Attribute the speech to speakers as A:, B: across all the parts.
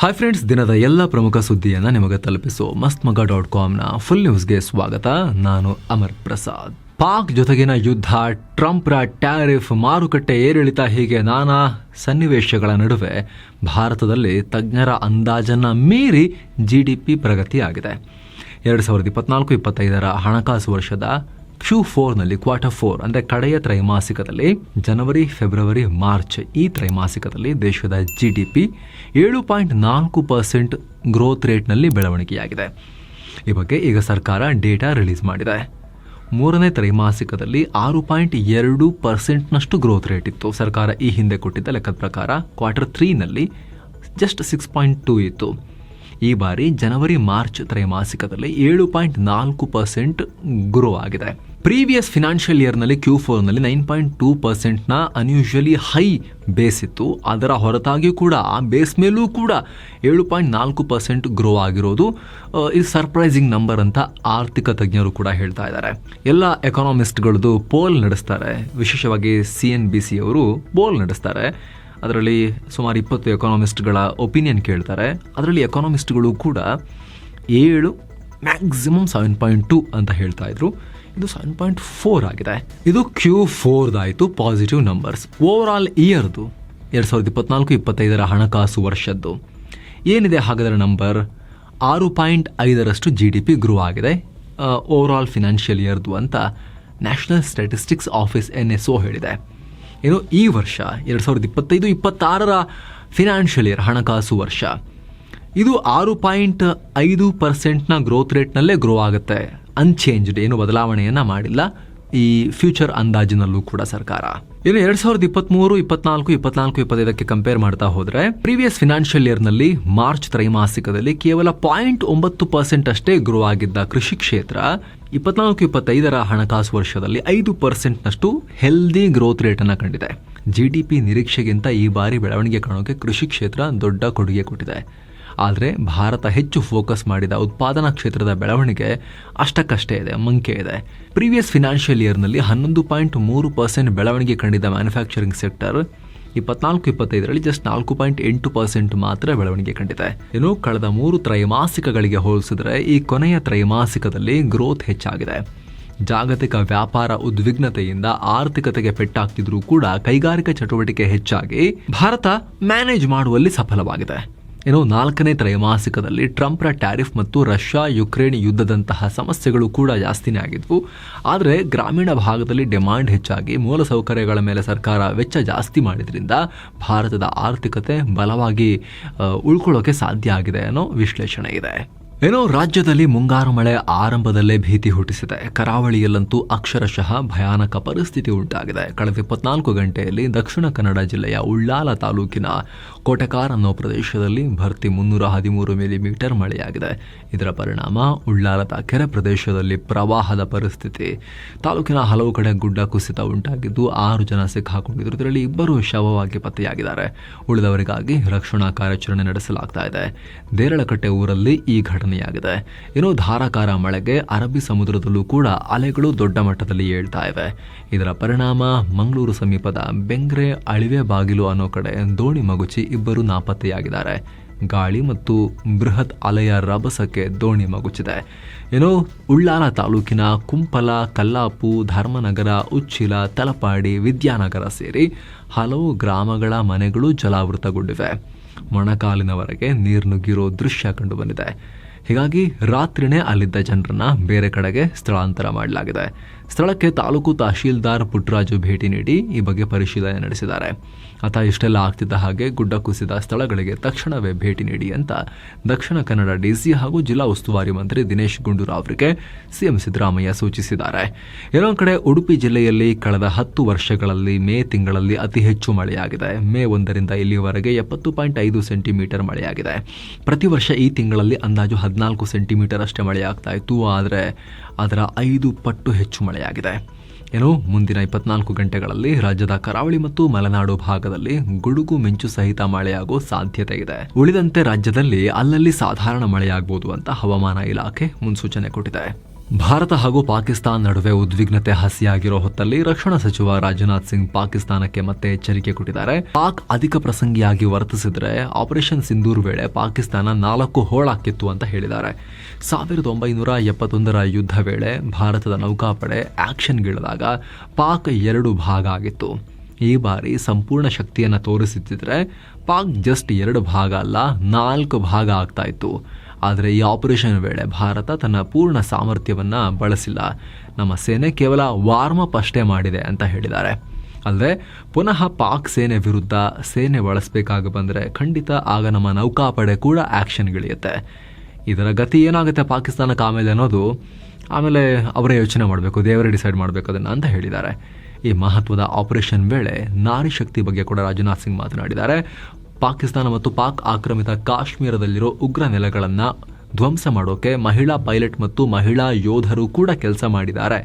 A: Hi friends ದಿನದ ಎಲ್ಲ ಪ್ರಮುಖ ಸುದ್ದಿಯನ್ನು ನಿಮಗೆ ತಲುಪಿಸೋ ಮಸ್ತ್ ಮಗ ಡಾಟ್ ಕಾಮ್ನ ಫುಲ್ ನ್ಯೂಸ್ಗೆ ಸ್ವಾಗತ. ನಾನು ಅಮರ್ ಪ್ರಸಾದ್. ಪಾಕ್ ಜೊತೆಗಿನ ಯುದ್ಧ, ಟ್ರಂಪ್ರ ಟ್ಯಾರಿಫ್ ಮಾರುಕಟ್ಟೆ ಏರಿಳಿತ ಹೀಗೆ ನಾನಾ ಸನ್ನಿವೇಶಗಳ ನಡುವೆ ಭಾರತದಲ್ಲಿ ತಜ್ಞರ ಅಂದಾಜನ್ನ ಮೀರಿ ಜಿ ಡಿ ಪಿ ಪ್ರಗತಿಯಾಗಿದೆ. ಎರಡು ಸಾವಿರದ ಇಪ್ಪತ್ನಾಲ್ಕು, ಇಪ್ಪತ್ತೈದರ ಹಣಕಾಸು ವರ್ಷದ ಕ್ಯೂ ಫೋರ್ನಲ್ಲಿ ಕ್ವಾರ್ಟರ್ ಫೋರ್ ಅಂದರೆ ಕಡೆಯ ತ್ರೈಮಾಸಿಕದಲ್ಲಿ ಜನವರಿ ಫೆಬ್ರವರಿ ಮಾರ್ಚ್ ಈ ತ್ರೈಮಾಸಿಕದಲ್ಲಿ ದೇಶದ ಜಿ ಡಿ ಪಿ ಏಳು ಪಾಯಿಂಟ್ ನಾಲ್ಕು ಪರ್ಸೆಂಟ್ ಗ್ರೋತ್ ರೇಟ್ನಲ್ಲಿ ಬೆಳವಣಿಗೆಯಾಗಿದೆ. ಈ ಬಗ್ಗೆ ಈಗ ಸರ್ಕಾರ ಡೇಟಾ ರಿಲೀಸ್ ಮಾಡಿದೆ. ಮೂರನೇ ತ್ರೈಮಾಸಿಕದಲ್ಲಿ ಆರು ಪಾಯಿಂಟ್ ಎರಡು ಪರ್ಸೆಂಟ್ನಷ್ಟು ಗ್ರೋತ್ ರೇಟ್ ಇತ್ತು. ಸರ್ಕಾರ ಈ ಹಿಂದೆ ಕೊಟ್ಟಿದ್ದ ಲೆಕ್ಕದ ಪ್ರಕಾರ ಕ್ವಾರ್ಟರ್ ತ್ರೀನಲ್ಲಿ ಜಸ್ಟ್ ಸಿಕ್ಸ್ ಪಾಯಿಂಟ್ ಟೂ ಇತ್ತು. ಈ ಬಾರಿ ಜನವರಿ, ಮಾರ್ಚ್ ತ್ರೈಮಾಸಿಕದಲ್ಲಿ ಏಳು ಪಾಯಿಂಟ್ ನಾಲ್ಕು ಪರ್ಸೆಂಟ್ ಗ್ರೋ ಆಗಿದೆ ಪ್ರೀವಿಯಸ್ ಫಿನಾನ್ಷಿಯಲ್ ಇಯರ್ನಲ್ಲಿ ಕ್ಯೂ ಫೋರ್ನಲ್ಲಿ ನೈನ್ ಪಾಯಿಂಟ್ ಟೂ ಪರ್ಸೆಂಟ್ನ ಅನ್ಯೂಶಲಿ ಹೈ ಬೇಸ್ ಇತ್ತು ಅದರ ಹೊರತಾಗಿಯೂ ಕೂಡ, ಆ ಬೇಸ್ ಮೇಲೂ ಕೂಡ ಏಳು ಪಾಯಿಂಟ್ ನಾಲ್ಕು ಪರ್ಸೆಂಟ್ ಗ್ರೋ ಆಗಿರೋದು ಇದು ಸರ್ಪ್ರೈಸಿಂಗ್ ನಂಬರ್ ಅಂತ ಆರ್ಥಿಕ ತಜ್ಞರು ಕೂಡ ಹೇಳ್ತಾ ಇದ್ದಾರೆ. ಎಲ್ಲ ಎಕನಾಮಿಸ್ಟ್ಗಳದ್ದು ಪೋಲ್ ನಡೆಸ್ತಾರೆ. ವಿಶೇಷವಾಗಿ ಸಿ ಎನ್ ಬಿ ಸಿ ಅವರು ಪೋಲ್ ನಡೆಸ್ತಾರೆ. ಅದರಲ್ಲಿ ಸುಮಾರು ಇಪ್ಪತ್ತು ಎಕಾನಮಿಸ್ಟ್ಗಳ ಒಪಿನಿಯನ್ ಕೇಳ್ತಾರೆ. ಅದರಲ್ಲಿ ಎಕಾನಮಿಸ್ಟ್ಗಳು ಕೂಡ ಏಳು ಮ್ಯಾಕ್ಸಿಮಮ್ ಸೆವೆನ್ ಪಾಯಿಂಟ್ ಟು ಅಂತ ಹೇಳ್ತಾ ಇದ್ರು. ಇದು ಸೆವೆನ್ ಪಾಯಿಂಟ್ ಫೋರ್ ಆಗಿದೆ. ಇದು ಕ್ಯೂ ಫೋರ್ದಾಯಿತು ಪಾಸಿಟಿವ್ ನಂಬರ್ಸ್ ಓವರ್ ಆಲ್ ಇಯರ್ದು ಎರಡು ಸಾವಿರದ ಇಪ್ಪತ್ನಾಲ್ಕು, ಇಪ್ಪತ್ತೈದರ ಹಣಕಾಸು ವರ್ಷದ್ದು, ಏನಿದೆ ಹಾಗಾದರೆ ನಂಬರ್ ಆರು ಪಾಯಿಂಟ್ ಐದರಷ್ಟು ಜಿ ಡಿ ಪಿ ಗ್ರೋ ಆಗಿದೆ. ಓವರ್ ಆಲ್ ಫಿನಾನ್ಷಿಯಲ್ ಇಯರ್ದು ಅಂತ National Statistics Office N S O ಹೇಳಿದೆ. ಏನು, ಈ ವರ್ಷ, ಎರಡು ಸಾವಿರದ ಇಪ್ಪತ್ತೈದು, ಇಪ್ಪತ್ತಾರರ ಫಿನಾನ್ಷಿಯಲ್ ಇಯರ್ ಹಣಕಾಸು ವರ್ಷ. ಇದು ಆರು ಪಾಯಿಂಟ್ ಐದು ಪರ್ಸೆಂಟ್ನ ಗ್ರೋತ್ ರೇಟ್ನಲ್ಲೇ ಗ್ರೋ ಆಗುತ್ತೆ. ಅನ್ಚೇಂಜ್ಡ್ ಏನು ಬದಲಾವಣೆಯನ್ನು ಮಾಡಿಲ್ಲ. ಈ ಫ್ಯೂಚರ್ ಅಂದಾಜಿನಲ್ಲೂ ಕೂಡ ಸರ್ಕಾರ. ಇನ್ನು ಎರಡ್ ಸಾವಿರದ ಇಪ್ಪತ್ಮೂರು, ಇಪ್ಪತ್ನಾಲ್ಕು ಇಪ್ಪತ್ನಾಲ್ಕು, ಇಪ್ಪತ್ತೈದಕ್ಕೆ ಕಂಪೇರ್ ಮಾಡ್ತಾ ಹೋದ್ರೆ ಪ್ರೀವಿಯಸ್ ಫಿನಾನ್ಷಿಯಲ್ ಇಯರ್ನಲ್ಲಿ ಮಾರ್ಚ್ ತ್ರೈಮಾಸಿಕದಲ್ಲಿ ಕೇವಲ ಪಾಯಿಂಟ್ ಒಂಬತ್ತು ಪರ್ಸೆಂಟ್ ಅಷ್ಟೇ ಗ್ರೋ ಆಗಿದ್ದ ಕೃಷಿ ಕ್ಷೇತ್ರ, ಇಪ್ಪತ್ನಾಲ್ಕು, ಇಪ್ಪತ್ತೈದರ ಹಣಕಾಸು ವರ್ಷದಲ್ಲಿ ಐದು ಪರ್ಸೆಂಟ್ನಷ್ಟು ಹೆಲ್ದಿ ಗ್ರೋತ್ ರೇಟ್ ಅನ್ನು ಕಂಡಿದೆ. ಜಿ ಡಿ ಪಿ ನಿರೀಕ್ಷೆಗಿಂತ ಈ ಬಾರಿ ಬೆಳವಣಿಗೆ ಕಾಣೋಕೆ ಕೃಷಿ ಕ್ಷೇತ್ರ ದೊಡ್ಡ ಕೊಡುಗೆ ಕೊಟ್ಟಿದೆ. ಆದರೆ ಭಾರತ ಹೆಚ್ಚು ಫೋಕಸ್ ಮಾಡಿದ ಉತ್ಪಾದನಾ ಕ್ಷೇತ್ರದ ಬೆಳವಣಿಗೆ ಅಷ್ಟಕ್ಕಷ್ಟೇ ಇದೆ, ಮಂಕೆ ಇದೆ. ಪ್ರೀವಿಯಸ್ ಫಿನಾನ್ಷಿಯಲ್ ಇಯರ್ನಲ್ಲಿ ಹನ್ನೊಂದು ಪಾಯಿಂಟ್ ಮೂರು ಪರ್ಸೆಂಟ್ ಬೆಳವಣಿಗೆ ಕಂಡಿದ್ದ ಮ್ಯಾನುಫ್ಯಾಕ್ಚರಿಂಗ್ ಸೆಕ್ಟರ್ ಇಪ್ಪತ್ನಾಲ್ಕು ಇಪ್ಪತ್ತೈದರಲ್ಲಿ ಜಸ್ಟ್ ನಾಲ್ಕು ಪಾಯಿಂಟ್ ಎಂಟು ಪರ್ಸೆಂಟ್ ಮಾತ್ರ ಬೆಳವಣಿಗೆ ಕಂಡಿದೆ. ಇನ್ನು ಕಳೆದ ಮೂರು ತ್ರೈಮಾಸಿಕಗಳಿಗೆ ಹೋಲಿಸಿದರೆ ಈ ಕೊನೆಯ ತ್ರೈಮಾಸಿಕದಲ್ಲಿ ಗ್ರೋತ್ ಹೆಚ್ಚಾಗಿದೆ. ಜಾಗತಿಕ ವ್ಯಾಪಾರ ಉದ್ವಿಗ್ನತೆಯಿಂದ ಆರ್ಥಿಕತೆಗೆ ಪೆಟ್ಟಾಗ್ತಿದ್ರೂ ಕೂಡ ಕೈಗಾರಿಕಾ ಚಟುವಟಿಕೆ ಹೆಚ್ಚಾಗಿ ಭಾರತ ಮ್ಯಾನೇಜ್ ಮಾಡುವಲ್ಲಿ ಸಫಲವಾಗಿದೆ. ಇನ್ನು ನಾಲ್ಕನೇ ತ್ರೈಮಾಸಿಕದಲ್ಲಿ ಟ್ರಂಪ್ರ ಟ್ಯಾರಿಫ್ ಮತ್ತು ರಷ್ಯಾ ಯುಕ್ರೇನ್ ಯುದ್ಧದಂತಹ ಸಮಸ್ಯೆಗಳು ಕೂಡ ಜಾಸ್ತಿನೇ ಆಗಿದ್ವು. ಆದರೆ ಗ್ರಾಮೀಣ ಭಾಗದಲ್ಲಿ ಡಿಮಾಂಡ್ ಹೆಚ್ಚಾಗಿ ಮೂಲಸೌಕರ್ಯಗಳ ಮೇಲೆ ಸರ್ಕಾರ ವೆಚ್ಚ ಜಾಸ್ತಿ ಮಾಡಿದ್ರಿಂದ ಭಾರತದ ಆರ್ಥಿಕತೆ ಬಲವಾಗಿ ಉಳ್ಕೊಳ್ಳೋಕೆ ಸಾಧ್ಯ ಆಗಿದೆ ಅನ್ನೋ ವಿಶ್ಲೇಷಣೆ ಇದೆ. ಏನೋ ರಾಜ್ಯದಲ್ಲಿ ಮುಂಗಾರು ಮಳೆ ಆರಂಭದಲ್ಲೇ ಭೀತಿ ಹುಟ್ಟಿಸಿದೆ. ಕರಾವಳಿಯಲ್ಲಂತೂ ಅಕ್ಷರಶಃ ಭಯಾನಕ ಪರಿಸ್ಥಿತಿ ಉಂಟಾಗಿದೆ. ಕಳೆದ ಇಪ್ಪತ್ನಾಲ್ಕು ಗಂಟೆಯಲ್ಲಿ ದಕ್ಷಿಣ ಕನ್ನಡ ಜಿಲ್ಲೆಯ ಉಳ್ಳಾಲ ತಾಲೂಕಿನ ಕೋಟೆಕಾರ್ ಅನ್ನೋ ಪ್ರದೇಶದಲ್ಲಿ ಭರ್ತಿ ಮುನ್ನೂರ ಹದಿಮೂರು ಮಿಲಿಮೀಟರ್ ಮಳೆಯಾಗಿದೆ. ಇದರ ಪರಿಣಾಮ ಉಳ್ಳಾಲದ ಕೆರೆ ಪ್ರದೇಶದಲ್ಲಿ ಪ್ರವಾಹದ ಪರಿಸ್ಥಿತಿ. ತಾಲೂಕಿನ ಹಲವು ಕಡೆ ಗುಡ್ಡ ಕುಸಿತ ಉಂಟಾಗಿದ್ದು ಆರು ಜನ ಸಿಕ್ಕಾಕೊಂಡಿದ್ದರು ಇದರಲ್ಲಿ ಇಬ್ಬರು ಶವವಾಗಿ ಪತ್ತೆಯಾಗಿದ್ದಾರೆ. ಉಳಿದವರಿಗಾಗಿ ರಕ್ಷಣಾ ಕಾರ್ಯಾಚರಣೆ ನಡೆಸಲಾಗ್ತಾ ದೇರಳಕಟ್ಟೆ ಊರಲ್ಲಿ ಈ ಘಟನೆಯಾಗಿದೆ ಇನ್ನು ಧಾರಾಕಾರ ಮಳೆಗೆ ಅರಬ್ಬಿ ಸಮುದ್ರದಲ್ಲೂ ಕೂಡ ಅಲೆಗಳು ದೊಡ್ಡ ಮಟ್ಟದಲ್ಲಿ ಏಳ್ತಾ ಇವೆ. ಇದರ ಪರಿಣಾಮ ಮಂಗಳೂರು ಸಮೀಪದ ಬೆಂಗ್ರೆ, ಅಳಿವೆ, ಬಾಗಿಲು ಅನ್ನೋ ಕಡೆ ದೋಣಿ ಮಗುಚಿ ಇಬ್ಬರು ನಾಪತ್ತೆಯಾಗಿದ್ದಾರೆ. ಗಾಳಿ ಮತ್ತು ಬೃಹತ್ ಅಲೆಯ ರಭಸಕ್ಕೆ ದೋಣಿ ಮಗುಚಿದೆ. ಏನೋ ಉಳ್ಳಾಲ ತಾಲೂಕಿನ ಕುಂಪಲ, ಕಲ್ಲಾಪು, ಧರ್ಮನಗರ, ಉಚ್ಚಿಲ, ತಲಪಾಡಿ, ವಿದ್ಯಾನಗರ ಸೇರಿ ಹಲವು ಗ್ರಾಮಗಳ ಮನೆಗಳು ಜಲಾವೃತಗೊಂಡಿವೆ. ಮೊಣಕಾಲಿನವರೆಗೆ ನೀರು ನುಗ್ಗಿರೋ ದೃಶ್ಯ ಕಂಡುಬಂದಿದೆ. ಹೀಗಾಗಿ ರಾತ್ರಿನೇ ಅಲ್ಲಿದ್ದ ಜನರನ್ನ ಬೇರೆ ಕಡೆಗೆ ಸ್ಥಳಾಂತರ ಮಾಡಲಾಗಿದೆ. ಸ್ಥಳಕ್ಕೆ ತಾಲೂಕು ತಹಶೀಲ್ದಾರ್ ಪುಟ್ಟರಾಜು ಭೇಟಿ ನೀಡಿ ಈ ಬಗ್ಗೆ ಪರಿಶೀಲನೆ ನಡೆಸಿದ್ದಾರೆ. ಆತ ಇಷ್ಟೆಲ್ಲ ಆಗ್ತಿದ್ದ ಹಾಗೆ ಗುಡ್ಡ ಕುಸಿದ ಸ್ಥಳಗಳಿಗೆ ತಕ್ಷಣವೇ ಭೇಟಿ ನೀಡಿ ಅಂತ ದಕ್ಷಿಣ ಕನ್ನಡ ಡಿಸಿ ಹಾಗೂ ಜಿಲ್ಲಾ ಉಸ್ತುವಾರಿ ಮಂತ್ರಿ ದಿನೇಶ್ ಗುಂಡೂರಾವ್ ಅವರಿಗೆ ಸಿಎಂ ಸಿದ್ದರಾಮಯ್ಯ ಸೂಚಿಸಿದ್ದಾರೆ. ಇನ್ನೊಂದು ಕಡೆ ಉಡುಪಿ ಜಿಲ್ಲೆಯಲ್ಲಿ ಕಳೆದ ಹತ್ತು ವರ್ಷಗಳಲ್ಲಿ ಮೇ ತಿಂಗಳಲ್ಲಿ ಅತಿ ಹೆಚ್ಚು ಮಳೆಯಾಗಿದೆ. ಮೇ ಒಂದರಿಂದ ಇಲ್ಲಿಯವರೆಗೆ ಎಪ್ಪತ್ತು ಪಾಯಿಂಟ್ ಐದು ಸೆಂಟಿಮೀಟರ್ ಮಳೆಯಾಗಿದೆ. ಪ್ರತಿ ವರ್ಷ ಈ ತಿಂಗಳಲ್ಲಿ ಅಂದಾಜು ಹದಿನಾಲ್ಕು ಸೆಂಟಿಮೀಟರ್ ಅಷ್ಟೇ ಮಳೆಯಾಗ್ತಾ ಇತ್ತು. ಆದರೆ ಅದರ ಐದು ಪಟ್ಟು ಹೆಚ್ಚು ಮಳೆಯಾಗಿದೆ ಏನು ಮುಂದಿನ ಇಪ್ಪತ್ನಾಲ್ಕು ಗಂಟೆಗಳಲ್ಲಿ ರಾಜ್ಯದ ಕರಾವಳಿ ಮತ್ತು ಮಲೆನಾಡು ಭಾಗದಲ್ಲಿ ಗುಡುಗು ಮಿಂಚು ಸಹಿತ ಮಳೆಯಾಗುವ ಸಾಧ್ಯತೆ ಇದೆ. ಉಳಿದಂತೆ ರಾಜ್ಯದಲ್ಲಿ ಅಲ್ಲಲ್ಲಿ ಸಾಧಾರಣ ಮಳೆಯಾಗಬಹುದು ಅಂತ ಹವಾಮಾನ ಇಲಾಖೆ ಮುನ್ಸೂಚನೆ ಕೊಟ್ಟಿದೆ. ಭಾರತ ಹಾಗೂ ಪಾಕಿಸ್ತಾನ ನಡುವೆ ಉದ್ವಿಗ್ನತೆ ಹಸಿಯಾಗಿರೋ ಹೊತ್ತಲ್ಲಿ ರಕ್ಷಣಾ ಸಚಿವ ರಾಜನಾಥ್ ಸಿಂಗ್ ಪಾಕಿಸ್ತಾನಕ್ಕೆ ಮತ್ತೆ ಎಚ್ಚರಿಕೆ ಕೊಟ್ಟಿದ್ದಾರೆ. ಪಾಕ್ ಅಧಿಕ ಪ್ರಸಂಗಿಯಾಗಿ ವರ್ತಿಸಿದ್ರೆ ಆಪರೇಷನ್ ಸಿಂಧೂರ್ ವೇಳೆ ಪಾಕಿಸ್ತಾನ ನಾಲ್ಕು ಹೋಳಾಕಿತ್ತು ಅಂತ ಹೇಳಿದ್ದಾರೆ. ಸಾವಿರದ ಒಂಬೈನೂರ ಎಪ್ಪತ್ತೊಂದರ ಯುದ್ಧ ವೇಳೆ ಭಾರತದ ನೌಕಾಪಡೆ ಆಕ್ಷನ್ಗಿಳಿದಾಗ ಪಾಕ್ ಎರಡು ಭಾಗ ಆಗಿತ್ತು. ಈ ಬಾರಿ ಸಂಪೂರ್ಣ ಶಕ್ತಿಯನ್ನು ತೋರಿಸುತ್ತಿದ್ರೆ ಪಾಕ್ ಜಸ್ಟ್ ಎರಡು ಭಾಗ ಅಲ್ಲ, ನಾಲ್ಕು ಭಾಗ ಆಗ್ತಾ ಇತ್ತು. ಆದರೆ ಈ ಆಪರೇಷನ್ ವೇಳೆ ಭಾರತ ತನ್ನ ಪೂರ್ಣ ಸಾಮರ್ಥ್ಯವನ್ನು ಬಳಸಿಲ್ಲ. ನಮ್ಮ ಸೇನೆ ಕೇವಲ ವಾರ್ಮ್ ಅಪ್ ಅಷ್ಟೇ ಮಾಡಿದೆ ಅಂತ ಹೇಳಿದ್ದಾರೆ. ಅಲ್ಲದೆ ಪುನಃ ಪಾಕ್ ಸೇನೆ ವಿರುದ್ಧ ಸೇನೆ ಬಳಸಬೇಕಾಗಿ ಬಂದರೆ ಖಂಡಿತ ಆಗ ನಮ್ಮ ನೌಕಾಪಡೆ ಕೂಡ ಆ್ಯಕ್ಷನ್ಗಿಳಿಯುತ್ತೆ ಇದರ ಗತಿ ಏನಾಗುತ್ತೆ ಪಾಕಿಸ್ತಾನಕ್ಕೆ ಆಮೇಲೆ ಅನ್ನೋದು ಆಮೇಲೆ ಅವರೇ ಯೋಚನೆ ಮಾಡಬೇಕು, ದೇವರೇ ಡಿಸೈಡ್ ಮಾಡಬೇಕು ಅದನ್ನು ಅಂತ ಹೇಳಿದ್ದಾರೆ. ಈ ಮಹತ್ವದ ಆಪರೇಷನ್ ವೇಳೆ ನಾರಿ ಶಕ್ತಿ ಬಗ್ಗೆ ಕೂಡ ರಾಜನಾಥ್ ಸಿಂಗ್ ಮಾತನಾಡಿದ್ದಾರೆ. ಪಾಕಿಸ್ತಾನ ಮತ್ತು ಪಾಕ್ ಆಕ್ರಮಿತ ಕಾಶ್ಮೀರದಲ್ಲಿರೋ ಉಗ್ರ ನೆಲೆಗಳನ್ನು ಧ್ವಂಸ ಮಾಡೋಕೆ ಮಹಿಳಾ ಪೈಲಟ್ ಮತ್ತು ಮಹಿಳಾ ಯೋಧರು ಕೂಡ ಕೆಲಸ ಮಾಡಿದ್ದಾರೆ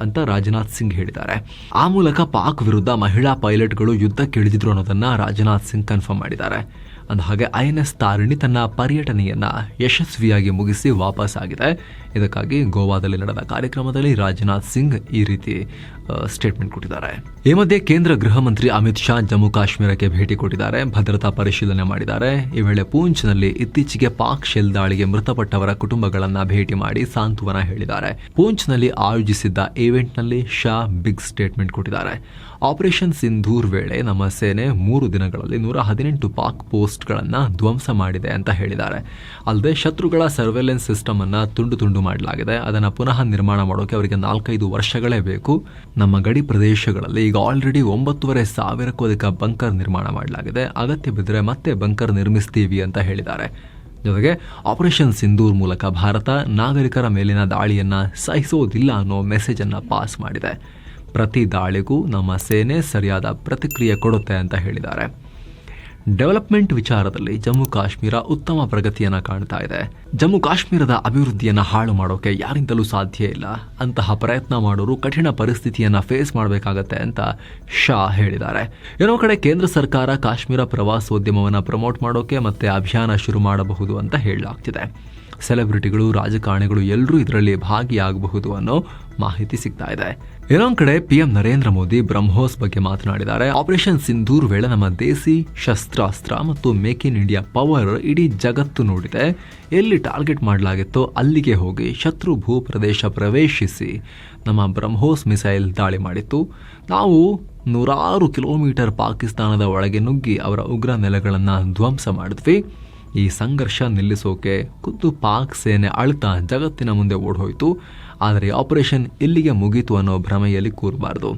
A: ಅಂತ ರಾಜನಾಥ್ ಸಿಂಗ್ ಹೇಳಿದ್ದಾರೆ. ಆ ಮೂಲಕ ಪಾಕ್ ವಿರುದ್ಧ ಮಹಿಳಾ ಪೈಲಟ್ಗಳು ಯುದ್ಧಕ್ಕೆ ಅನ್ನೋದನ್ನು ಅನ್ನೋದನ್ನ ರಾಜನಾಥ್ ಸಿಂಗ್ ಕನ್ಫರ್ಮ್ ಮಾಡಿದ್ದಾರೆ. ಅಂದಹಾಗೆ ಐ ಎನ್ ಎಸ್ ತಾರಿಣಿ ತನ್ನ ಪರ್ಯಟನೆಯನ್ನು ಯಶಸ್ವಿಯಾಗಿ ಮುಗಿಸಿ ವಾಪಸ್ ಆಗಿದೆ. ಇದಕ್ಕಾಗಿ ಗೋವಾದಲ್ಲಿ ನಡೆದ ಕಾರ್ಯಕ್ರಮದಲ್ಲಿ ರಾಜನಾಥ್ ಸಿಂಗ್ ಈ ರೀತಿ ಸ್ಟೇಟ್ಮೆಂಟ್ ಕೊಟ್ಟಿದ್ದಾರೆ. ಈ ಮಧ್ಯೆ ಕೇಂದ್ರ ಗೃಹ ಮಂತ್ರಿ ಅಮಿತ್ ಶಾ ಜಮ್ಮು ಕಾಶ್ಮೀರಕ್ಕೆ ಭೇಟಿ ಕೊಟ್ಟಿದ್ದಾರೆ. ಭದ್ರತಾ ಪರಿಶೀಲನೆ ಮಾಡಿದ್ದಾರೆ. ಈ ವೇಳೆ ಪೂಂಚ್ನಲ್ಲಿ ಇತ್ತೀಚೆಗೆ ಪಾಕ್ ಶೆಲ್ ದಾಳಿಗೆ ಮೃತಪಟ್ಟವರ ಕುಟುಂಬಗಳನ್ನು ಭೇಟಿ ಮಾಡಿ ಸಾಂತ್ವನ ಹೇಳಿದ್ದಾರೆ. ಪೂಂಚ್ನಲ್ಲಿ ಆಯೋಜಿಸಿದ್ದ ಈವೆಂಟ್ನಲ್ಲಿ ಶಾ ಬಿಗ್ ಸ್ಟೇಟ್ಮೆಂಟ್ ಕೊಟ್ಟಿದ್ದಾರೆ. ಆಪರೇಷನ್ ಸಿಂಧೂರ್ ವೇಳೆ ನಮ್ಮ ಸೇನೆ ಮೂರು ದಿನಗಳಲ್ಲಿ ನೂರ ಹದಿನೆಂಟು ಪಾಕ್ ಪೋಸ್ಟ್ಗಳನ್ನು ಧ್ವಂಸ ಮಾಡಿದೆ ಅಂತ ಹೇಳಿದ್ದಾರೆ. ಅಲ್ಲದೆ ಶತ್ರುಗಳ ಸರ್ವೆಲೆನ್ಸ್ ಸಿಸ್ಟಮ್ ಅನ್ನ ತುಂಡು ತುಂಡು ಮಾಡಲಾಗಿದೆ. ಅದನ್ನು ಪುನಃ ನಿರ್ಮಾಣ ಮಾಡೋಕೆ ಅವರಿಗೆ ನಾಲ್ಕೈದು ವರ್ಷಗಳೇ ಬೇಕು. ನಮ್ಮ ಗಡಿ ಪ್ರದೇಶಗಳಲ್ಲಿ ಈಗ ಆಲ್ರೆಡಿ ಒಂಬತ್ತುವರೆ ಸಾವಿರಕ್ಕೂ ಅಧಿಕ ಬಂಕರ್ ನಿರ್ಮಾಣ ಮಾಡಲಾಗಿದೆ. ಅಗತ್ಯ ಬಿದ್ದರೆ ಮತ್ತೆ ಬಂಕರ್ ನಿರ್ಮಿಸ್ತೀವಿ ಅಂತ ಹೇಳಿದ್ದಾರೆ. ಜೊತೆಗೆ ಆಪರೇಷನ್ ಸಿಂಧೂರ್ ಮೂಲಕ ಭಾರತ ನಾಗರಿಕರ ಮೇಲಿನ ದಾಳಿಯನ್ನು ಸಹಿಸೋದಿಲ್ಲ ಅನ್ನೋ ಮೆಸೇಜನ್ನು ಪಾಸ್ ಮಾಡಿದೆ. ಪ್ರತಿ ದಾಳಿಗೂ ನಮ್ಮ ಸೇನೆ ಸರಿಯಾದ ಪ್ರತಿಕ್ರಿಯೆ ಕೊಡುತ್ತೆ ಅಂತ ಹೇಳಿದ್ದಾರೆ. ಡೆವಲಪ್ಮೆಂಟ್ ವಿಚಾರದಲ್ಲಿ ಜಮ್ಮು ಕಾಶ್ಮೀರ ಉತ್ತಮ ಪ್ರಗತಿಯನ್ನು ಕಾಣ್ತಾ ಇದೆ. ಜಮ್ಮು ಕಾಶ್ಮೀರದ ಅಭಿವೃದ್ಧಿಯನ್ನು ಹಾಳು ಮಾಡೋಕೆ ಯಾರಿಂದಲೂ ಸಾಧ್ಯ ಇಲ್ಲ. ಅಂತಹ ಪ್ರಯತ್ನ ಮಾಡೋರು ಕಠಿಣ ಪರಿಸ್ಥಿತಿಯನ್ನು ಫೇಸ್ ಮಾಡಬೇಕಾಗತ್ತೆ ಅಂತ ಶಾ ಹೇಳಿದ್ದಾರೆ. ಏನೋ ಕಡೆ ಕೇಂದ್ರ ಸರ್ಕಾರ ಕಾಶ್ಮೀರ ಪ್ರವಾಸೋದ್ಯಮವನ್ನು ಪ್ರಮೋಟ್ ಮಾಡೋಕೆ ಮತ್ತೆ ಅಭಿಯಾನ ಶುರು ಮಾಡಬಹುದು ಅಂತ ಹೇಳಲಾಗ್ತಿದೆ. ಸೆಲೆಬ್ರಿಟಿಗಳು ರಾಜಕಾರಣಿಗಳು ಎಲ್ಲರೂ ಇದರಲ್ಲಿ ಭಾಗಿಯಾಗಬಹುದು ಅನ್ನೋ ಮಾಹಿತಿ ಸಿಗ್ತಾ ಇದೆ. ಇನ್ನೊಂದು ಕಡೆ ಪಿಎಂ ನರೇಂದ್ರ ಮೋದಿ ಬ್ರಹ್ಮೋಸ್ ಬಗ್ಗೆ ಮಾತನಾಡಿದ್ದಾರೆ. ಆಪರೇಷನ್ ಸಿಂಧೂರ್ ವೇಳೆ ನಮ್ಮ ದೇಸಿ ಶಸ್ತ್ರಾಸ್ತ್ರ ಮತ್ತು ಮೇಕ್ ಇನ್ ಇಂಡಿಯಾ ಪವರ್ ಇಡೀ ಜಗತ್ತು ನೋಡಿದೆ. ಎಲ್ಲಿ ಟಾರ್ಗೆಟ್ ಮಾಡಲಾಗಿತ್ತೋ ಅಲ್ಲಿಗೆ ಹೋಗಿ ಶತ್ರು ಭೂ ಪ್ರದೇಶ ಪ್ರವೇಶಿಸಿ ನಮ್ಮ ಬ್ರಹ್ಮೋಸ್ ಮಿಸೈಲ್ ದಾಳಿ ಮಾಡಿತ್ತು. ನಾವು ನೂರಾರು ಕಿಲೋಮೀಟರ್ ಪಾಕಿಸ್ತಾನದ ಒಳಗೆ ನುಗ್ಗಿ ಅವರ ಉಗ್ರ ನೆಲೆಗಳನ್ನು ಧ್ವಂಸ ಮಾಡಿದ್ವಿ. ಈ ಸಂಘರ್ಷ ನಿಲ್ಲಿಸೋಕೆ ಖುದ್ದು ಪಾಕ್ ಸೇನೆ ಅಳ್ತಾ ಜಗತ್ತಿನ ಮುಂದೆ ಓಡೋಯ್ತು ಆದರೆ ಆಪರೇಷನ್ ಇಲ್ಲಿಗೆ ಮುಗೀತು ಅನ್ನೋ ಭ್ರಮೆಯಲ್ಲಿ ಕೂರಬಾರ್ದು.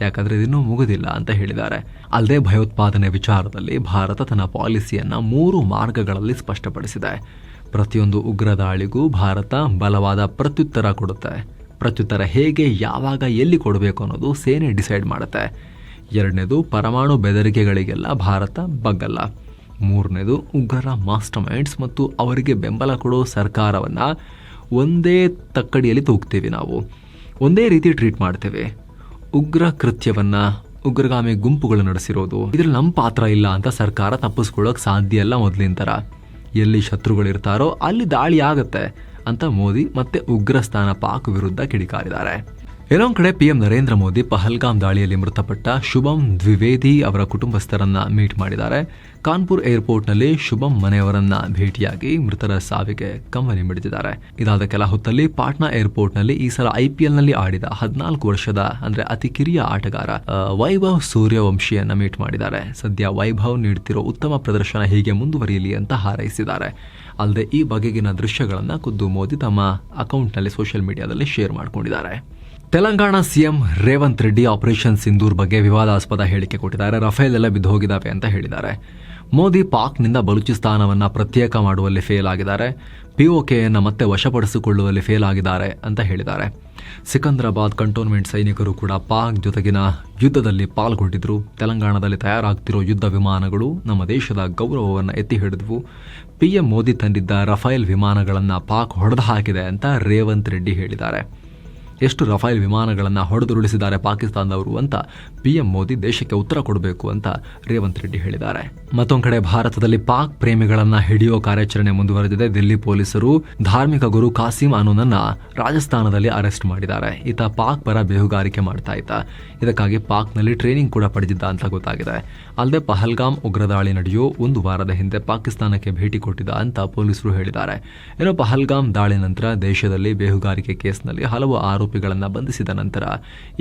A: ಯಾಕಂದರೆ ಇದಿನ್ನೂ ಮುಗುದಿಲ್ಲ ಅಂತ ಹೇಳಿದ್ದಾರೆ. ಅಲ್ಲದೆ ಭಯೋತ್ಪಾದನೆ ವಿಚಾರದಲ್ಲಿ ಭಾರತ ತನ್ನ ಪಾಲಿಸಿಯನ್ನು ಮೂರು ಮಾರ್ಗಗಳಲ್ಲಿ ಸ್ಪಷ್ಟಪಡಿಸಿದೆ. ಪ್ರತಿಯೊಂದು ಉಗ್ರ ದಾಳಿಗೂ ಭಾರತ ಬಲವಾದ ಪ್ರತ್ಯುತ್ತರ ಕೊಡುತ್ತೆ. ಪ್ರತ್ಯುತ್ತರ ಹೇಗೆ, ಯಾವಾಗ, ಎಲ್ಲಿ ಕೊಡಬೇಕು ಅನ್ನೋದು ಸೇನೆ ಡಿಸೈಡ್ ಮಾಡುತ್ತೆ. ಎರಡನೇದು ಪರಮಾಣು ಬೆದರಿಕೆಗಳಿಗೆಲ್ಲ ಭಾರತ ಬಗ್ಗಲ್ಲ. ಮೂರನೇದು, ಉಗ್ರರ ಮಾಸ್ಟರ್ ಮೈಂಡ್ಸ್ ಮತ್ತು ಅವರಿಗೆ ಬೆಂಬಲ ಕೊಡೋ ಸರ್ಕಾರವನ್ನು ಒಂದೇ ತಕ್ಕಡಿಯಲ್ಲಿ ತೂಗ್ತೀವಿ ನಾವು. ಒಂದೇ ರೀತಿ ಟ್ರೀಟ್ ಮಾಡ್ತೇವೆ. ಉಗ್ರ ಕೃತ್ಯವನ್ನು, ಉಗ್ರಗಾಮಿ ಗುಂಪುಗಳು ನಡೆಸಿರೋದು, ಇದರಲ್ಲಿ ನಮ್ಮ ಪಾತ್ರ ಇಲ್ಲ ಅಂತ ಸರ್ಕಾರ ತಪ್ಪಿಸ್ಕೊಳ್ಳೋಕೆ ಸಾಧ್ಯ ಇಲ್ಲ ಮೊದಲಿನ ಥರ ಎಲ್ಲಿ ಶತ್ರುಗಳಿರ್ತಾರೋ ಅಲ್ಲಿ ದಾಳಿ ಆಗತ್ತೆ ಅಂತ ಮೋದಿ ಮತ್ತೆ ಉಗ್ರಸ್ಥಾನ ಪಾಕ್ ವಿರುದ್ಧ ಕಿಡಿಕಾರಿದ್ದಾರೆ. ಇನ್ನೊಂದ್ ಕಡೆ ಪಿಎಂ ನರೇಂದ್ರ ಮೋದಿ ಪಹಲ್ಗಾಮ್ ದಾಳಿಯಲ್ಲಿ ಮೃತಪಟ್ಟ ಶುಭಂ ದ್ವಿವೇದಿ ಅವರ ಕುಟುಂಬಸ್ಥರನ್ನ ಮೀಟ್ ಮಾಡಿದ್ದಾರೆ. ಕಾನ್ಪುರ್ ಏರ್ಪೋರ್ಟ್ನಲ್ಲಿ ಶುಭಂ ಮನೆಯವರನ್ನ ಭೇಟಿಯಾಗಿ ಮೃತರ ಸಾವಿಗೆ ಕಂಬನಿ ಮಿಡಿದಿದ್ದಾರೆ. ಇದಾದ ಕೆಲ ಹೊತ್ತಲ್ಲಿ ಪಾಟ್ನಾ ಏರ್ಪೋರ್ಟ್ನಲ್ಲಿ ಈ ಸಲ ಐಪಿಎಲ್ನಲ್ಲಿ ಆಡಿದ ಹದಿನಾಲ್ಕು ವರ್ಷದ, ಅಂದ್ರೆ ಅತಿ ಕಿರಿಯ ಆಟಗಾರ ವೈಭವ್ ಸೂರ್ಯವಂಶಿಯನ್ನ ಮೀಟ್ ಮಾಡಿದ್ದಾರೆ. ಸದ್ಯ ವೈಭವ್ ನೀಡುತ್ತಿರುವ ಉತ್ತಮ ಪ್ರದರ್ಶನ ಹೀಗೆ ಮುಂದುವರಿಯಲಿ ಅಂತ ಹಾರೈಸಿದ್ದಾರೆ. ಅಲ್ಲದೆ ಈ ಬಗೆಗಿನ ದೃಶ್ಯಗಳನ್ನ ಖುದ್ದು ಮೋದಿ ತಮ್ಮ ಅಕೌಂಟ್ನಲ್ಲಿ ಸೋಷಿಯಲ್ ಮೀಡಿಯಾದಲ್ಲಿ ಶೇರ್ ಮಾಡಿಕೊಂಡಿದ್ದಾರೆ. ತೆಲಂಗಾಣ ಸಿಎಂ ರೇವಂತ್ ರೆಡ್ಡಿ ಆಪರೇಷನ್ ಸಿಂಧೂರ್ ಬಗ್ಗೆ ವಿವಾದಾಸ್ಪದ ಹೇಳಿಕೆ ಕೊಟ್ಟಿದ್ದಾರೆ. ರಫೇಲ್ ಎಲ್ಲ ಬಿದ್ದು ಹೋಗಿದ್ದಾವೆ ಅಂತ ಹೇಳಿದ್ದಾರೆ. ಮೋದಿ ಪಾಕ್ನಿಂದ ಬಲೂಚಿಸ್ತಾನವನ್ನು ಪ್ರತ್ಯೇಕ ಮಾಡುವಲ್ಲಿ ಫೇಲ್ ಆಗಿದ್ದಾರೆ. ಪಿಒಕೆಯನ್ನು ಮತ್ತೆ ವಶಪಡಿಸಿಕೊಳ್ಳುವಲ್ಲಿ ಫೇಲ್ ಆಗಿದ್ದಾರೆ ಅಂತ ಹೇಳಿದ್ದಾರೆ. ಸಿಕಂದ್ರಾಬಾದ್ ಕಂಟೋನ್ಮೆಂಟ್ ಸೈನಿಕರು ಕೂಡ ಪಾಕ್ ಜೊತೆಗಿನ ಯುದ್ಧದಲ್ಲಿ ಪಾಲ್ಗೊಂಡಿದ್ದರು ತೆಲಂಗಾಣದಲ್ಲಿ ತಯಾರಾಗ್ತಿರೋ ಯುದ್ಧ ವಿಮಾನಗಳು ನಮ್ಮ ದೇಶದ ಗೌರವವನ್ನು ಎತ್ತಿ ಹಿಡಿದ್ವು. ಪಿಎಂ ಮೋದಿ ತಂದಿದ್ದ ರಫೇಲ್ ವಿಮಾನಗಳನ್ನು ಪಾಕ್ ಹೊಡೆದು ಹಾಕಿದೆ ಅಂತ ರೇವಂತ್ ರೆಡ್ಡಿ ಹೇಳಿದ್ದಾರೆ. ಎಷ್ಟು ರಫೇಲ್ ವಿಮಾನಗಳನ್ನು ಹೊಡೆದುರುಳಿಸಿದ್ದಾರೆ ಪಾಕಿಸ್ತಾನದವರು ಅಂತ ಪಿಎಂ ಮೋದಿ ದೇಶಕ್ಕೆ ಉತ್ತರ ಕೊಡಬೇಕು ಅಂತ ರೇವಂತ್ ರೆಡ್ಡಿ ಹೇಳಿದ್ದಾರೆ. ಮತ್ತೊಂದು ಕಡೆ ಭಾರತದಲ್ಲಿ ಪಾಕ್ ಪ್ರೇಮಿಗಳನ್ನು ಹಿಡಿಯೋ ಕಾರ್ಯಾಚರಣೆ ಮುಂದುವರೆದಿದೆ. ದಿಲ್ಲಿ ಪೊಲೀಸರು ಧಾರ್ಮಿಕ ಗುರು ಕಾಸಿಂ ಅನೂನನ್ನ ರಾಜಸ್ಥಾನದಲ್ಲಿ ಅರೆಸ್ಟ್ ಮಾಡಿದ್ದಾರೆ. ಈತ ಪಾಕ್ ಪರ ಬೇಹುಗಾರಿಕೆ ಮಾಡ್ತಾ ಇದ್ದ. ಇದಕ್ಕಾಗಿ ಪಾಕ್ನಲ್ಲಿ ಟ್ರೈನಿಂಗ್ ಕೂಡ ಪಡೆದಿದ್ದ ಅಂತ ಗೊತ್ತಾಗಿದೆ. ಅಲ್ಲದೆ ಪಹಲ್ಗಾಮ್ ಉಗ್ರದಾಳಿ ನಡೆಯೋ ಒಂದು ವಾರದ ಹಿಂದೆ ಪಾಕಿಸ್ತಾನಕ್ಕೆ ಭೇಟಿ ಕೊಟ್ಟಿದ್ದ ಅಂತ ಪೊಲೀಸರು ಹೇಳಿದ್ದಾರೆ. ಇನ್ನು ಪಹಲ್ಗಾಮ್ ದಾಳಿ ನಂತರ ದೇಶದಲ್ಲಿ ಬೇಹುಗಾರಿಕೆ ಕೇಸ್ನಲ್ಲಿ ಹಲವು ಆರೋಪಿಗಳನ್ನು ಬಂಧಿಸಿದ ನಂತರ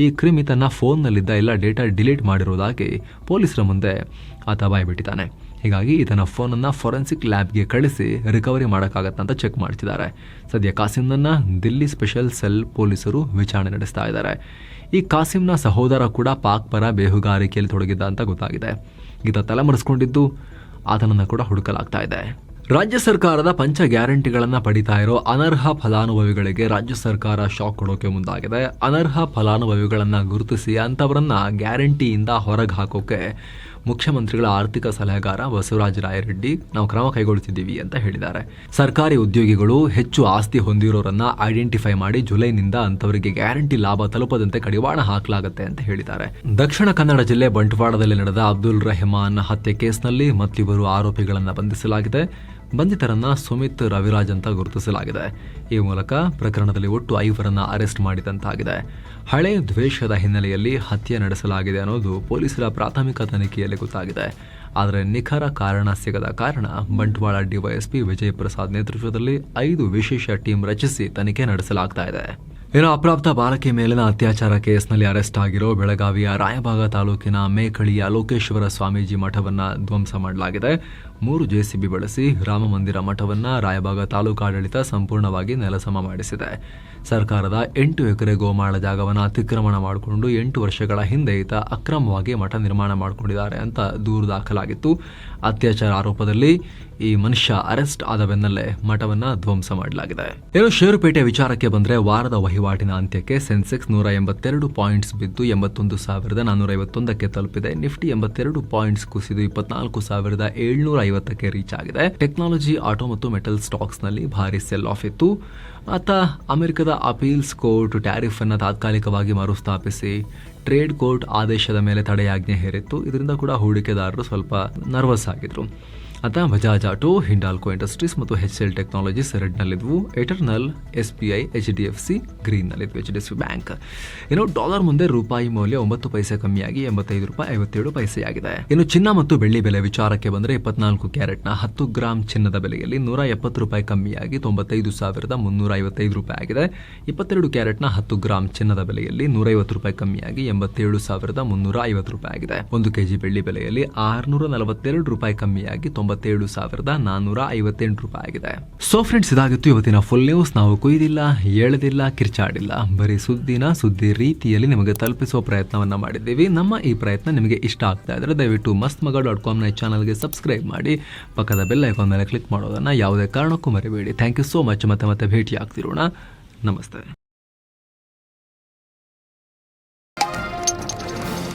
A: ಈ ಕ್ರಿಮಿ ತನ್ನ ಫೋನ್ನಲ್ಲಿದ್ದ ಎಲ್ಲ ಡೇಟಾ ಡಿಲೀಟ್ ಮಾಡಿರುವುದಾಗಿ ಪೊಲೀಸರ ಮುಂದೆ ಆತ ಬಾಯ್ಬಿಟ್ಟಿದ್ದಾನೆ ಹೀಗಾಗಿ ಈತನ ಫೋನನ್ನು ಫೋರೆನ್ಸಿಕ್ ಲ್ಯಾಬ್ಗೆ ಕಳಿಸಿ ರಿಕವರಿ ಮಾಡೋಕ್ಕಾಗತ್ತಂತ ಚೆಕ್ ಮಾಡ್ತಿದ್ದಾರೆ. ಸದ್ಯ ಕಾಸಿಂನನ್ನ ದಿಲ್ಲಿ ಸ್ಪೆಷಲ್ ಸೆಲ್ ಪೊಲೀಸರು ವಿಚಾರಣೆ ನಡೆಸ್ತಾ ಇದ್ದಾರೆ. ಈ ಕಾಸಿಂನ ಸಹೋದರ ಕೂಡ ಪಾಕ್ ಪರ ಬೇಹುಗಾರಿಕೆಯಲ್ಲಿ ತೊಡಗಿದ್ದ ಅಂತ ಗೊತ್ತಾಗಿದೆ. ಈತ ತಲೆಮರೆಸ್ಕೊಂಡಿದ್ದು ಆತನನ್ನು ಕೂಡ ಹುಡುಕಲಾಗ್ತಾ ಇದೆ. ರಾಜ್ಯ ಸರ್ಕಾರದ ಪಂಚ ಗ್ಯಾರಂಟಿಗಳನ್ನು ಪಡಿತಾ ಇರೋ ಅನರ್ಹ ಫಲಾನುಭವಿಗಳಿಗೆ ರಾಜ್ಯ ಸರ್ಕಾರ ಶಾಕ್ ಕೊಡೋಕೆ ಮುಂದಾಗಿದೆ. ಅನರ್ಹ ಫಲಾನುಭವಿಗಳನ್ನು ಗುರುತಿಸಿ ಅಂಥವರನ್ನು ಗ್ಯಾರಂಟಿಯಿಂದ ಹೊರಗೆ ಹಾಕೋಕೆ ಮುಖ್ಯಮಂತ್ರಿಗಳ ಆರ್ಥಿಕ ಸಲಹೆಗಾರ ಬಸವರಾಜ ರಾಯರೆಡ್ಡಿ ನಾವು ಕ್ರಮ ಕೈಗೊಳ್ಳುತ್ತಿದ್ದೀವಿ ಅಂತ ಹೇಳಿದ್ದಾರೆ. ಸರ್ಕಾರಿ ಉದ್ಯೋಗಿಗಳು ಹೆಚ್ಚು ಆಸ್ತಿ ಹೊಂದಿರೋರನ್ನ ಐಡೆಂಟಿಫೈ ಮಾಡಿ ಜುಲೈನಿಂದ ಅಂತವರಿಗೆ ಗ್ಯಾರಂಟಿ ಲಾಭ ತಲುಪದಂತೆ ಕಡಿವಾಣ ಹಾಕಲಾಗುತ್ತೆ ಅಂತ ಹೇಳಿದ್ದಾರೆ. ದಕ್ಷಿಣ ಕನ್ನಡ ಜಿಲ್ಲೆ ಬಂಟ್ವಾಳದಲ್ಲಿ ನಡೆದ ಅಬ್ದುಲ್ ರೆಹಮಾನ್ ಹತ್ಯೆ ಕೇಸ್ನಲ್ಲಿ ಮತ್ತಿಬ್ಬರು ಆರೋಪಿಗಳನ್ನು ಬಂಧಿಸಲಾಗಿದೆ. ಬಂಧಿತರನ್ನ ಸುಮಿತ್ ರವಿರಾಜ್ ಅಂತ ಗುರುತಿಸಲಾಗಿದೆ. ಈ ಮೂಲಕ ಪ್ರಕರಣದಲ್ಲಿ ಒಟ್ಟು ಐವರನ್ನ ಅರೆಸ್ಟ್ ಮಾಡಿದಂತಾಗಿದೆ. ಹಳೆ ದ್ವೇಷದ ಹಿನ್ನೆಲೆಯಲ್ಲಿ ಹತ್ಯೆ ನಡೆಸಲಾಗಿದೆ ಅನ್ನೋದು ಪೊಲೀಸರ ಪ್ರಾಥಮಿಕ ತನಿಖೆಯಲ್ಲಿ ಗೊತ್ತಾಗಿದೆ. ಆದರೆ ನಿಖರ ಕಾರಣ ಸಿಗದ ಕಾರಣ ಬಂಟ್ವಾಳ ಡಿವೈಎಸ್ಪಿ ವಿಜಯ್ ಪ್ರಸಾದ್ ನೇತೃತ್ವದಲ್ಲಿ ಐದು ವಿಶೇಷ ಟೀಮ್ ರಚಿಸಿ ತನಿಖೆ ನಡೆಸಲಾಗ್ತಾ ಇದೆ. ಇನ್ನು ಅಪ್ರಾಪ್ತ ಬಾಲಕಿ ಮೇಲಿನ ಅತ್ಯಾಚಾರ ಕೇಸ್ನಲ್ಲಿ ಅರೆಸ್ಟ್ ಆಗಿರೋ ಬೆಳಗಾವಿಯ ರಾಯಭಾಗ ತಾಲೂಕಿನ ಮೇಕಳಿಯ ಲೋಕೇಶ್ವರ ಸ್ವಾಮೀಜಿ ಮಠವನ್ನ ಧ್ವಂಸ ಮಾಡಲಾಗಿದೆ. ಮೂರು ಜೆಸಿಬಿ ಬಳಸಿ ರಾಮ ಮಂದಿರ ಮಠವನ್ನ ರಾಯಬಾಗ ತಾಲೂಕಾಡಳಿತ ಸಂಪೂರ್ಣವಾಗಿ ನೆಲಸಮ ಮಾಡಿಸಿದೆ. ಸರ್ಕಾರದ ಎಂಟು ಎಕರೆ ಗೋಮಾಳ ಜಾಗವನ್ನು ಅತಿಕ್ರಮಣ ಮಾಡಿಕೊಂಡು ಎಂಟು ವರ್ಷಗಳ ಹಿಂದೆ ಈತ ಅಕ್ರಮವಾಗಿ ಮಠ ನಿರ್ಮಾಣ ಮಾಡಿಕೊಂಡಿದ್ದಾರೆ ಅಂತ ದೂರು ದಾಖಲಾಗಿತ್ತು. ಅತ್ಯಾಚಾರ ಆರೋಪದಲ್ಲಿ ಈ ಮನುಷ್ಯ ಅರೆಸ್ಟ್ ಆದ ಬೆನ್ನಲ್ಲೇ ಮಠವನ್ನ ಧ್ವಂಸ ಮಾಡಲಾಗಿದೆ. ಇನ್ನು ಷೇರುಪೇಟೆ ವಿಚಾರಕ್ಕೆ ಬಂದರೆ ವಾರದ ವಹಿವಾಟಿನ ಅಂತ್ಯಕ್ಕೆ ಸೆನ್ಸೆಕ್ಸ್ ನೂರ ಎಂಬತ್ತೆರಡು ಪಾಯಿಂಟ್ಸ್ ಬಿದ್ದು ಎಂಬತ್ತೊಂದು ಸಾವಿರದ ನಾನ್ನೂರ ಐವತ್ತೊಂದಕ್ಕೆ ತಲುಪಿದೆ. ನಿಫ್ಟಿ ಎಂಬತ್ತೆರಡು ಪಾಯಿಂಟ್ಸ್ ಕುಸಿದು ಇಪ್ಪತ್ನಾಲ್ಕು ಸಾವಿರದ ಏಳ್ನೂರ ಐವತ್ತಕ್ಕೆ ರೀಚ್ ಆಗಿದೆ. ಟೆಕ್ನಾಲಜಿ ಆಟೋ ಮತ್ತು ಮೆಟಲ್ ಸ್ಟಾಕ್ಸ್ನಲ್ಲಿ ಭಾರಿ ಸೆಲ್ ಆಫ್ ಇತ್ತು. ಆತ ಅಮೆರಿಕದ ಅಪೀಲ್ಸ್ ಕೋರ್ಟ್ ಟ್ಯಾರಿಫ್ ಅನ್ನು ತಾತ್ಕಾಲಿಕವಾಗಿ ಮರುಸ್ಥಾಪಿಸಿ ಟ್ರೇಡ್ ಕೋರ್ಟ್ ಆದೇಶದ ಮೇಲೆ ತಡೆಯಾಜ್ಞೆ ಹೇರಿತ್ತು. ಇದರಿಂದ ಕೂಡ ಹೂಡಿಕೆದಾರರು ಸ್ವಲ್ಪ ನರ್ವಸ್ ಆಗಿದ್ರು. ಆತ ಬಜಾಜ್ ಆಟೋ ಹಿಂಡಾಲ್ಕೋ ಇಂಡಸ್ಟ್ರೀಸ್ ಮತ್ತು H L Technologies ರೆಡ್ನಲ್ಲಿದ್ವು Eternal S B I H D F C ಗ್ರೀನ್ನಲ್ಲಿದ್ವು H D F C bank ಇನ್ನು ಡಾಲರ್ ಮುಂದೆ ರೂಪಾಯಿ ಮೌಲ್ಯ ಒಂಬತ್ತು ಪೈಸೆ ಕಮ್ಮಿಯಾಗಿ ಎಂಬತ್ತೈದು ರೂಪಾಯಿ, ಐವತ್ತೇಳು ಪೈಸೆಯಾಗಿದೆ ಇನ್ನು ಚಿನ್ನ ಮತ್ತು ಬೆಳ್ಳಿ ಬೆಲೆ ವಿಚಾರಕ್ಕೆ ಬಂದರೆ ಇಪ್ಪತ್ನಾಲ್ಕು ಕ್ಯಾರೆಟ್ನ ಹತ್ತು ಗ್ರಾಂ ಚಿನ್ನದ ಬೆಲೆಯಲ್ಲಿ ನೂರ ಎಪ್ಪತ್ತು ರೂಪಾಯಿ ಕಮ್ಮಿಯಾಗಿ ತೊಂಬತ್ತೈದು ಸಾವಿರದ ಮುನ್ನೂರ ಐವತ್ತೈದು ರೂಪಾಯಿ ಆಗಿದೆ. ಇಪ್ಪತ್ತೆರಡು ಕ್ಯಾರೆಟ್ನ ಹತ್ತು ಗ್ರಾಂ ಚಿನ್ನದ ಬೆಲೆಯಲ್ಲಿ ನೂರೈವತ್ತು ರೂಪಾಯಿ ಕಮ್ಮಿಯಾಗಿ ಎಂಬತ್ತೇಳು ಸಾವಿರದ ಮುನ್ನೂರ ಐವತ್ತು ರೂಪಾಯಿ ಆಗಿದೆ. ಒಂದು ಕೆಜಿ ಬೆಳ್ಳಿ ಬೆಲೆಯಲ್ಲಿ ಆರುನೂರ ನಲವತ್ತೆರಡು ರೂಪಾಯಿ ಕಮ್ಮಿಯಾಗಿ ತೊಂಬತ್ತೇಳು ಸಾವಿರದ ನಾನ್ನೂರ ಐವತ್ತೆಂಟು ರೂಪಾಯಿ ಆಗಿದೆ. ಸೊ ಫ್ರೆಂಡ್ಸ್ ಇದಾಗಿತ್ತು ಇವತ್ತಿನ ಫುಲ್ ನ್ಯೂಸ್ ನಾವು ಕುಯ್ದಿಲ್ಲ, ಹೇಳದಿಲ್ಲ, ಕಿರ್ಚಾಡಿಲ್ಲ. ಬರೀ ಸುದ್ದಿನ ಸುದ್ದಿ ರೀತಿಯಲ್ಲಿ ನಿಮಗೆ ತಲುಪಿಸುವ ಪ್ರಯತ್ನವನ್ನ ಮಾಡಿದ್ದೀವಿ. ನಮ್ಮ ಈ ಪ್ರಯತ್ನ ನಿಮಗೆ ಇಷ್ಟ ಆಗ್ತಾ ಇದ್ರೆ ದಯವಿಟ್ಟು ಮಸ್ತ್ ಮಗ ಡಾಟ್ ಕಾಮ್ನ ಚಾನಲ್ಗೆ ಸಬ್ಸ್ಕ್ರೈಬ್ ಮಾಡಿ. ಪಕ್ಕದ ಬೆಲ್ ಐಕಾನ್ ಮೇಲೆ ಕ್ಲಿಕ್ ಮಾಡೋದನ್ನ ಯಾವುದೇ ಕಾರಣಕ್ಕೂ ಮರಿಬೇಡಿ. ಥ್ಯಾಂಕ್ ಯು ಸೋ ಮಚ್ ಮತ್ತೆ ಮತ್ತೆ ಭೇಟಿ ಆಗ್ತಿರೋಣ ನಮಸ್ತೆ.